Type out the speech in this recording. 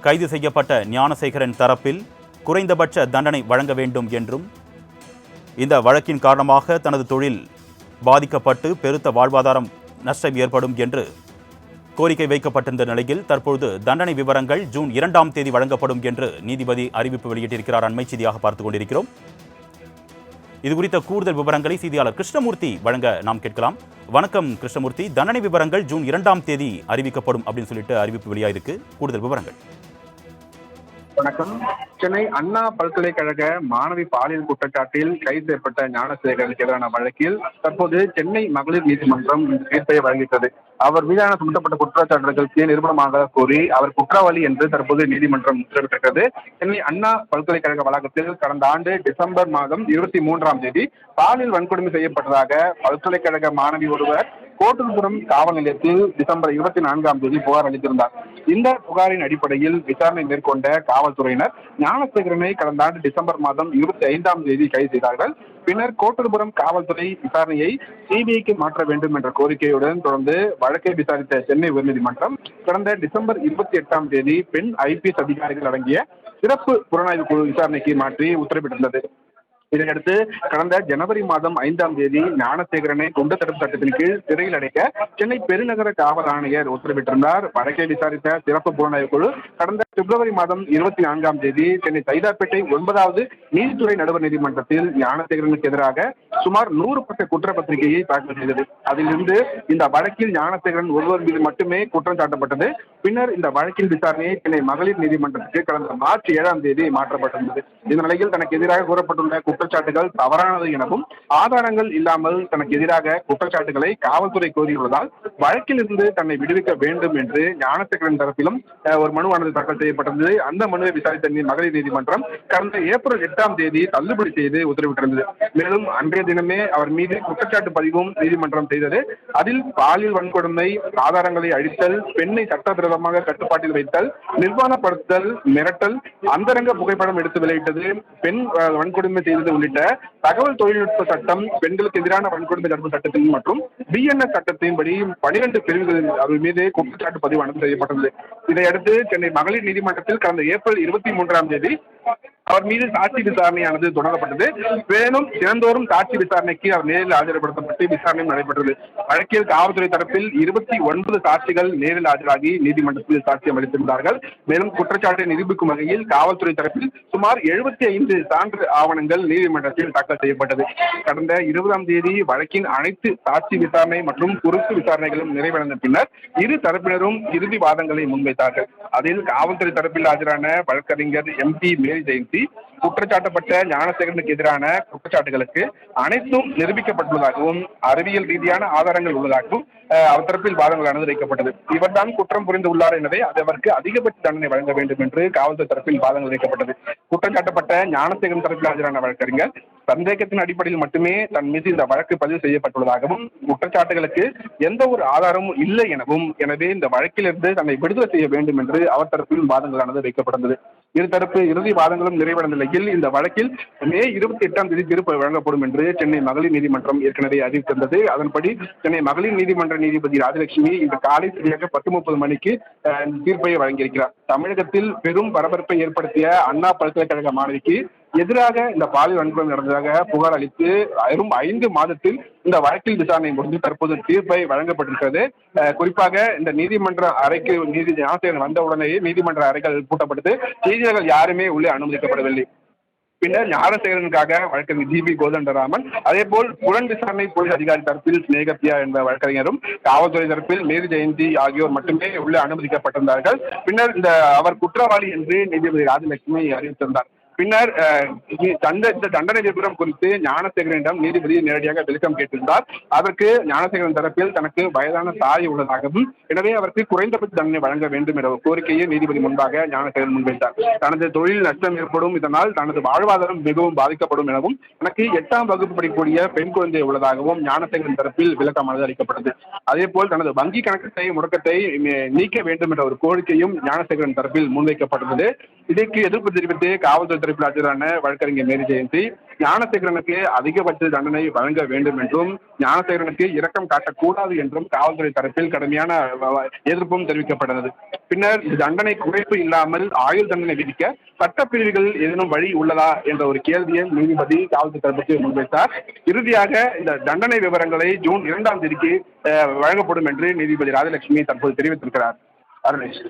கைது செய்யப்பட்ட ஞானசேகரன் தரப்பில் குறைந்தபட்ச தண்டனை வழங்க வேண்டும் என்றும் இந்த வழக்கின் காரணமாக தனது தொழில் பாதிக்கப்பட்டு பெருத்த வாழ்வாதாரம் நஷ்டம் ஏற்படும் என்று கோரிக்கை வைக்கப்பட்டிருந்த நிலையில் தற்பொழுது தண்டனை விவரங்கள் ஜூன் இரண்டாம் தேதி வழங்கப்படும் என்று நீதிபதி அறிவிப்பு வெளியிட்டிருக்கிறார். அண்மை செய்தியாக பார்த்துக் கொண்டிருக்கிறோம். இது குறித்த கூடுதல் விவரங்களை செய்தியாளர் கிருஷ்ணமூர்த்தி வழங்க நாம் கேட்கலாம். வணக்கம் கிருஷ்ணமூர்த்தி. தண்டனை விவரங்கள் ஜூன் இரண்டாம் தேதி அறிவிக்கப்படும் அப்படின்னு சொல்லிட்டு அறிவிப்பு வெளியாயிருக்கு. கூடுதல் விவரங்கள். வணக்கம். சென்னை அண்ணா பல்கலைக்கழக மாணவி பாலியல் குற்றச்சாட்டில் கைது செய்யப்பட்ட ஞானசேகரனுக்கு எதிரான வழக்கில் தற்போது சென்னை மகளிர் நீதிமன்றம் தீர்ப்பை வழங்கிட்டது அவர் மீதான சுமத்தப்பட்ட குற்றச்சாட்டுகளுக்கு நிரூபணமாக கோரி அவர் குற்றவாளி என்று தற்போது நீதிமன்றம் உத்தரவிட்டிருக்கிறது. சென்னை அண்ணா பல்கலைக்கழக வளாகத்தில் கடந்த ஆண்டு டிசம்பர் மாதம் இருபத்தி மூன்றாம் தேதி பாலியல் வன்கொடுமை செய்யப்பட்டதாக பல்கலைக்கழக மாணவி ஒருவர் கோட்டூர்புரம் காவல் நிலையத்தில் டிசம்பர் இருபத்தி நான்காம் தேதி புகார் அளித்திருந்தார். இந்த புகாரின் அடிப்படையில் விசாரணை மேற்கொண்ட காவல்துறையினர் ஞானசேகரனை கடந்த ஆண்டு டிசம்பர் மாதம் இருபத்தி ஐந்தாம் தேதி கைது செய்தார்கள். பின்னர் கோட்டூர்புரம் காவல்துறை விசாரணையை சிபிஐக்கு மாற்ற வேண்டும் என்ற கோரிக்கையுடன் தொடர்ந்து வழக்கை விசாரித்த சென்னை உயர்நீதிமன்றம் கடந்த டிசம்பர் இருபத்தி எட்டாம் தேதி பெண் ஐபிஎஸ் அதிகாரிகள் அடங்கிய சிறப்பு புலனாய்வு குழு விசாரணைக்கு மாற்றி உத்தரவிட்டிருந்தது. இதையடுத்து கடந்த ஜனவரி மாதம் ஐந்தாம் தேதி ஞானசேகரனை குண்டு தடுப்பு சட்டத்தின் கீழ் சிறையில் அடைக்க சென்னை பெருநகர காவல் ஆணையர் உத்தரவிட்டிருந்தார். வழக்கை விசாரித்த சிறப்பு புலனாய்வு குழு கடந்த பிப்ரவரி மாதம் இருபத்தி நான்காம் தேதி சென்னை சைதாப்பேட்டை ஒன்பதாவது நீதித்துறை நடுவர் நீதிமன்றத்தில் ஞானசேகரனுக்கு எதிராக சுமார் நூறு பக்க குற்றப்பத்திரிகையை தாக்கல் செய்தது. அதிலிருந்து இந்த வழக்கில் ஞானசேகரன் ஒருவர் மீது மட்டுமே குற்றம் சாட்டப்பட்டது. பின்னர் இந்த வழக்கின் விசாரணையை சென்னை மகளிர் நீதிமன்றத்துக்கு கடந்த மார்ச் ஏழாம் தேதி மாற்றப்பட்டிருந்தது. இந்த நிலையில் தனக்கு எதிராக கூறப்பட்டுள்ள குற்றச்சாட்டுகள் தவறானது எனவும் ஆதாரங்கள் இல்லாமல் தனக்கு எதிராக குற்றச்சாட்டுகளை காவல்துறை கோரியுள்ளதால் வழக்கில் இருந்து தன்னை விடுவிக்க வேண்டும் என்று ஞானசேகரன் தரப்பிலும் அஹ், ஒரு மனுவானது தாக்கல் செய்யப்பட்டிருந்தது. அந்த மனுவை விசாரித்த மகளிர் நீதிமன்றம் கடந்த ஏப்ரல் எட்டாம் தேதி தள்ளுபடி செய்து உத்தரவிட்டிருந்தது. மேலும் அன்றைய தினமே அவர் மீது குற்றச்சாட்டு பதிவும் நீதிமன்றம் செய்தது. அதில் பாலியல் வன்கொடுமை ஆதாரங்களை அழித்தல் பெண்ணை சட்டவிரோதமாக கட்டுப்பாட்டில் வைத்தல் நிர்வாணப்படுத்தல் மிரட்டல் அந்தரங்க புகைப்படம் எடுத்து வெளியிட்டது பெண் வன்கொடுமை செய்தது உள்ளிட்ட தகவல் தொழில்நுட்ப சட்டம் பெண்களுக்கு எதிரான வன்கொடுமை தடுப்பு சட்டத்தின் மற்றும் பிஎன்எஸ் சட்டத்தின்படி பனிரெண்டு பிரிவுகளில் அவர் மீது குற்றச்சாட்டு பதிவானது செய்யப்பட்டது. இதையடுத்து சென்னை மகளிர் நீதிமன்றத்தில் கடந்த ஏப்ரல் இருபத்தி மூன்றாம் தேதி அவர் மீது சாட்சி விசாரணையானது தொடரப்பட்டது. மேலும் தினந்தோறும் சாட்சி விசாரணைக்கு அவர் நேரில் ஆஜர்படுத்தப்பட்டு விசாரணையும் நடைபெற்றது. வழக்கில் காவல்துறை தரப்பில் இருபத்தி ஒன்பது சாட்சிகள் நேரில் ஆஜராகி நீதிமன்றத்தில் சாட்சியம் அளித்திருந்தார்கள். மேலும் குற்றச்சாட்டை நிரூபிக்கும் வகையில் காவல்துறை தரப்பில் சுமார் எழுபத்தி ஐந்து சான்று ஆவணங்கள் நீதிமன்றத்தில் தாக்கல் செய்யப்பட்டது. கடந்த இருபதாம் தேதி வழக்கின் அனைத்து சாட்சி விசாரணை மற்றும் குறுக்கு விசாரணைகளும் நிறைவடைந்த பின்னர் இரு தரப்பினரும் இறுதி வாதங்களை முன்வைத்தார்கள். அதில் காவல்துறை தரப்பில் ஆஜரான வழக்கறிஞர் எம்பி மேரி ஜெயந்தி குற்றச்சாட்டப்பட்ட ஞானசேகரனுக்கு எதிரான குற்றச்சாட்டுகளுக்கு அனைத்தும் நிரூபிக்கப்பட்டுள்ளதாகவும் அறிவியல் ரீதியான ஆதாரங்கள் உள்ளதாகவும் அவர் தரப்பில் வாதங்களானது வைக்கப்பட்டது. இவர்தான் குற்றம் புரிந்துள்ளார் எனவே அது அவருக்கு அதிகபட்ச தண்டனை வழங்க வேண்டும் என்று காவல்துறை தரப்பில் வாதங்கள் வைக்கப்பட்டது. குற்றம் சாட்டப்பட்ட ஞானசேகரன் தரப்பில் ஆஜரான வழக்கறிஞர் சந்தேகத்தின் அடிப்படையில் மட்டுமே தன் மீது இந்த வழக்கு பதிவு செய்யப்பட்டுள்ளதாகவும் குற்றச்சாட்டுகளுக்கு எந்த ஒரு ஆதாரமும் இல்லை எனவும் எனவே இந்த வழக்கிலிருந்து தன்னை விடுதலை செய்ய வேண்டும் என்று அவர் தரப்பில் வாதங்களானது வைக்கப்பட்டது இருதரப்பு இறுதி வாதங்களும் நிறைவடைந்த நிலையில் இந்த வழக்கில் மே இருபத்தி எட்டாம் தேதி தீர்ப்பு வழங்கப்படும் என்று சென்னை மகளிர் நீதிமன்றம் ஏற்கனவே அறிவித்திருந்தது. அதன்படி சென்னை மகளிர் நீதிமன்ற நீதிபதி ராஜலட்சுமி இன்று காலை சரியாக பத்து முப்பது மணிக்கு தீர்ப்பை வழங்கியிருக்கிறார். தமிழகத்தில் பெரும் பரபரப்பை ஏற்படுத்திய அண்ணா பல்கலைக்கழக மாணவிக்கு எதிராக இந்த பாலியல் வன்கொடுமை நடந்ததாக புகார் அளித்து வெறும் ஐந்து மாதத்தில் இந்த வழக்கில் விசாரணை முடிந்து தற்போது தீர்ப்பை வழங்கப்பட்டிருக்கிறது. குறிப்பாக இந்த நீதிமன்ற அறைக்கு நீதி ஆசிரியர் வந்த உடனேயே நீதிமன்ற அறைகள் பூட்டப்பட்டது. செய்தியாளர்கள் யாருமே உள்ளே அனுமதிக்கப்படவில்லை. பின்னர் ஞானசேகரனுக்காக வழக்கறிஞர் ஜி பி கோதண்டராமன் அதே போல் புலன் விசாரணை போலீஸ் அதிகாரி தரப்பில் ஸ்னேகப்பியா என்ற வழக்கறிஞரும் காவல்துறை தரப்பில் மேரி ஜெயந்தி ஆகியோர் மட்டுமே உள்ளே அனுமதிக்கப்பட்டிருந்தார்கள். பின்னர் இந்த அவர் குற்றவாளி என்று நீதிபதி ராஜலட்சுமி அறிவித்திருந்தார். பின்னர் தண்ட இந்த தண்டனை விபரம் குறித்து ஞானசேகரனிடம் நீதிபதி நேரடியாக விளக்கம் கேட்டிருந்தார். அதற்கு ஞானசேகரன் தரப்பில் தனக்கு வயதான தாய் உள்ளதாகவும் எனவே அவருக்கு குறைந்தபட்ச தண்டனை வழங்க வேண்டும் என்ற ஒரு கோரிக்கையை நீதிபதி முன்பாக ஞானசேகரன் முன்வைத்தார். தனது தொழில் நஷ்டம் ஏற்படும் இதனால் தனது வாழ்வாதாரம் மிகவும் பாதிக்கப்படும் எனவும் எனக்கு எட்டாம் வகுப்பு படிக்கக்கூடிய பெண் குழந்தை உள்ளதாகவும் ஞானசேகரன் தரப்பில் விளக்கமானது அளிக்கப்பட்டது. அதே போல் தனது வங்கி கணக்கத்தை முடக்கத்தை நீக்க வேண்டும் என்ற ஒரு கோரிக்கையும் ஞானசேகரன் தரப்பில் முன்வைக்கப்பட்டுள்ளது இதற்கு எதிர்ப்பு தெரிவித்து காவல்துறை தரப்பில் ஆஜரான வழக்கறிஞர் மேரி ஜெயந்தி ஞானசேகரனுக்கு அதிகபட்ச தண்டனை வழங்க வேண்டும் என்றும் ஞானசேகரனுக்கு இரக்கம் காட்டக்கூடாது என்றும் காவல்துறை தரப்பில் கடுமையான எதிர்ப்பும் தெரிவிக்கப்பட்டது. பின்னர் இந்த தண்டனை குறைப்பு இல்லாமல் ஆயுள் தண்டனை விதிக்க சட்டப்பிரிவுகள் ஏதேனும் வழி உள்ளதா என்ற ஒரு கேள்வியை நீதிபதி காவல்துறை தரப்புக்கு முன்வைத்தார். இறுதியாக இந்த தண்டனை விவரங்களை ஜூன் இரண்டாம் தேதிக்கு வழங்கப்படும் என்று நீதிபதி ராஜலட்சுமி தற்போது தெரிவித்திருக்கிறார். அருணேஷ்.